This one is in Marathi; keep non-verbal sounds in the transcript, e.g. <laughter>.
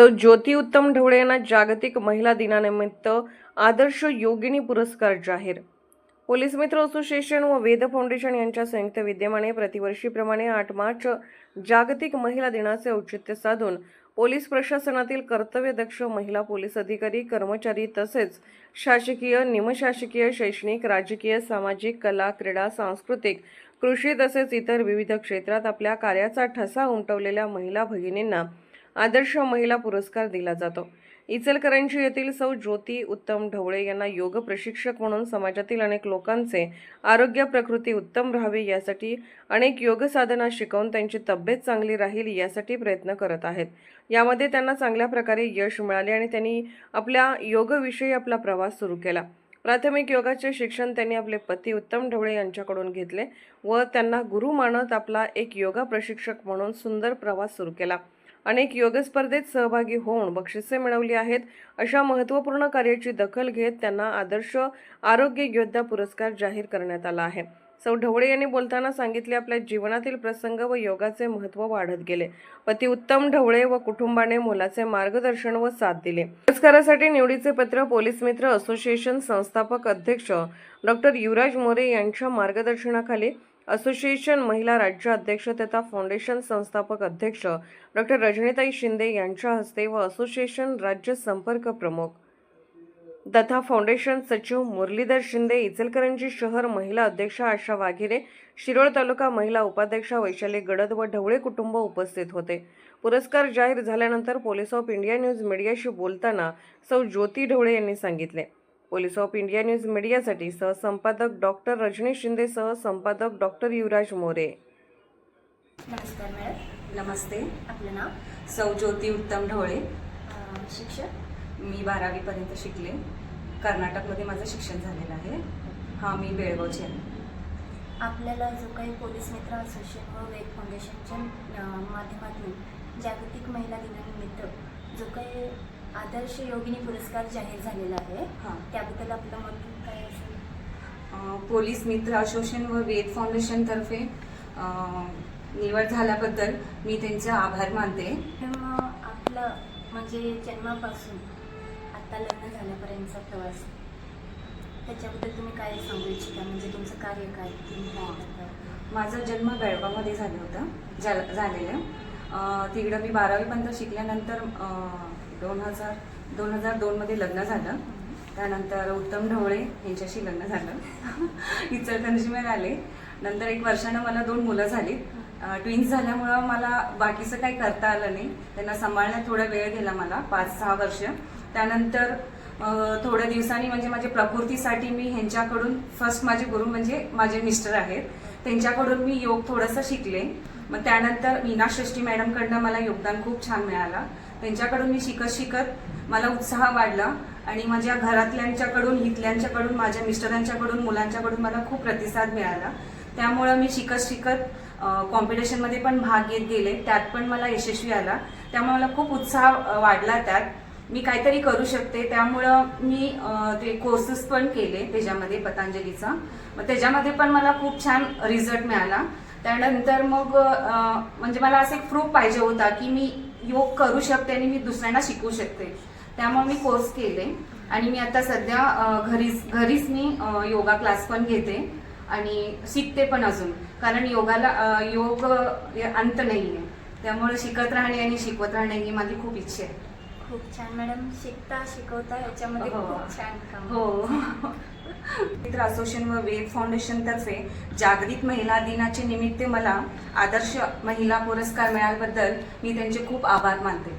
सौ ज्योती उत्तम ढवळे यांना जागतिक महिला दिनानिमित्त आदर्श योगिनी पुरस्कार जाहीर. पोलीस मित्र असोसिएशन व वेद फाउंडेशन यांच्या संयुक्त विद्यमाने प्रतिवर्षीप्रमाणे आठ मार्च जागतिक महिला दिनाचे औचित्य साधून पोलीस प्रशासनातील कर्तव्यदक्ष महिला पोलीस अधिकारी कर्मचारी तसेच शासकीय निमशासकीय शैक्षणिक राजकीय सामाजिक कला क्रीडा सांस्कृतिक कृषी तसेच इतर विविध क्षेत्रात आपल्या कार्याचा ठसा उमटवलेल्या महिला भगिनींना आदर्श महिला पुरस्कार दिला जातो. इचलकरंजी येथील सौ ज्योती उत्तम ढवळे यांना योग प्रशिक्षक म्हणून समाजातील अनेक लोकांचे आरोग्य प्रकृती उत्तम राहावी यासाठी अनेक योग साधना शिकवून त्यांची तब्येत चांगली राहील यासाठी प्रयत्न करत आहेत. यामध्ये त्यांना चांगल्या प्रकारे यश मिळाले आणि त्यांनी आपल्या योगविषयी आपला प्रवास सुरू केला. प्राथमिक योगाचे शिक्षण त्यांनी आपले पती उत्तम ढवळे यांच्याकडून घेतले व त्यांना गुरु मानत आपला एक योगा प्रशिक्षक म्हणून सुंदर प्रवास सुरू केला. अनेक योग स्पर्धेत सहभागी होऊन बक्षिसे मिळवली आहेत. अशा महत्त्वपूर्ण कार्याची दखल घेत त्यांना आदर्श आरोग्य योद्धा पुरस्कार जाहीर करण्यात आला आहे. सौ ढवळे यांनी बोलताना सांगितले आपल्या जीवनातील प्रसंग व योगाचे महत्त्व वाढत गेले. पती उत्तम ढवळे व कुटुंबाने मुलाचे मार्गदर्शन व साथ दिले. पुरस्कारासाठी निवडीचे पत्र पोलीस मित्र असोसिएशन संस्थापक अध्यक्ष डॉक्टर युवराज मोरे यांच्या मार्गदर्शनाखाली असोसिएशन महिला राज्य अध्यक्ष तथा फाउंडेशन संस्थापक अध्यक्ष डॉक्टर रजनीताई शिंदे यांच्या हस्ते व असोसिएशन राज्य संपर्क प्रमुख तथा फाउंडेशन सचिव मुरलीधर शिंदे इचलकरंजी शहर महिला अध्यक्षा आशा वाघिरे शिरोळ तालुका महिला उपाध्यक्षा वैशाली गडद व ढवळे कुटुंब उपस्थित होते. पुरस्कार जाहीर झाल्यानंतर पोलीस ऑफ इंडिया न्यूज मीडियाशी बोलताना सौ ज्योती ढवळे यांनी सांगितले. पोलीस ऑफ इंडिया न्यूज मीडियासाठी सहसंपादक डॉक्टर रजनी शिंदे सह संपादक डॉक्टर युवराज मोरे. नमस्कार मॅडम. नमस्ते. आपलं नाव? सौ ज्योती उत्तम ढवळे अं, शिक्षक. मी बारावीपर्यंत शिकले. कर्नाटकमध्ये माझं शिक्षण झालेलं आहे. हां मी बेळगावची आहे. आपल्याला जो काही पोलीस मित्र असोसिएशन व वेद फाउंडेशनच्या माध्यमातून जागतिक महिला दिनानिमित्त जो काही आदर्श योगिनी पुरस्कार जाहीर झालेला आहे. हां. त्याबद्दल आपलं मत काय असेल? पोलीस मित्र असोसिएशन व वेद फाउंडेशनतर्फे निवड झाल्याबद्दल मी त्यांचे आभार मानते. आपलं म्हणजे जन्मापासून आता लग्न झाल्यापर्यंतचा प्रवास त्याच्याबद्दल तुम्ही काय सांगू इच्छिता? म्हणजे तुमचं कार्य काय? तुम्ही? माझा जन्म बेळगावमध्ये झालं होतं झालं झालेलं. तिकडं मी बारावीपर्यंत शिकल्यानंतर दोन हजार दोन हजार दोनमध्ये लग्न झालं. त्यानंतर उत्तम ढवळे यांच्याशी लग्न झालं. <laughs> इचलकरंजीमध्ये आले. नंतर एक वर्षानं मला दोन मुलं झाली. ट्विन्स झाल्यामुळं मला बाकीचं काही करता आलं नाही. त्यांना सांभाळण्यात थोडा वेळ गेला मला पाच सहा वर्ष. त्यानंतर थोड्या दिवसांनी म्हणजे माझ्या प्रकृतीसाठी मी ह्यांच्याकडून फर्स्ट माझे गुरु म्हणजे माझे मिस्टर आहेत. त्यांच्याकडून मी योग थोडंसं शिकले. मग त्यानंतर मीना षष्ठी मॅडमकडनं मला योगदान खूप छान मिळालं. त्यांच्याकडून मी शिकत शिकत मला उत्साह वाढला आणि माझ्या घरातल्यांच्याकडून इथल्यांच्याकडून माझ्या मिस्टरांच्याकडून मुलांच्याकडून मला खूप प्रतिसाद मिळाला. त्यामुळं मी शिकत शिकत कॉम्पिटिशनमध्ये पण भाग घेत गेले. त्यात पण मला यशस्वी आला. त्यामुळे मला खूप उत्साह वाढला त्यात. मी काहीतरी करू शकते. त्यामुळं मी ते कोर्सेस पण केले त्याच्यामध्ये पतंजलीचा. मग त्याच्यामध्ये पण मला खूप छान रिझल्ट मिळाला. त्यानंतर मग म्हणजे मला असं एक प्रूफ पाहिजे होता की मी योग करू शकते आणि मी दुसऱ्यांना शिकवू शकते. त्यामुळे मी कोर्स केले. आणि मी आता सध्या घरीच घरीच मी योगा क्लास पण घेते. आणि शिकते पण अजून. कारण योगाला योग अंत नाही आहे त्यामुळे शिकत राहणे आणि शिकवत राहणे ही माझी खूप इच्छा आहे. खूप छान. मॅडम शिकता शिकवता याच्यामध्ये हो. खूप छान काम हो. मित्र असोसिएशन व वेद फाउंडेशन तर्फे जागतिक महिला दिनाचे निमित्त मला आदर्श महिला पुरस्कार मिळाल्याबद्दल मी त्यांचे खूप आभार मानते.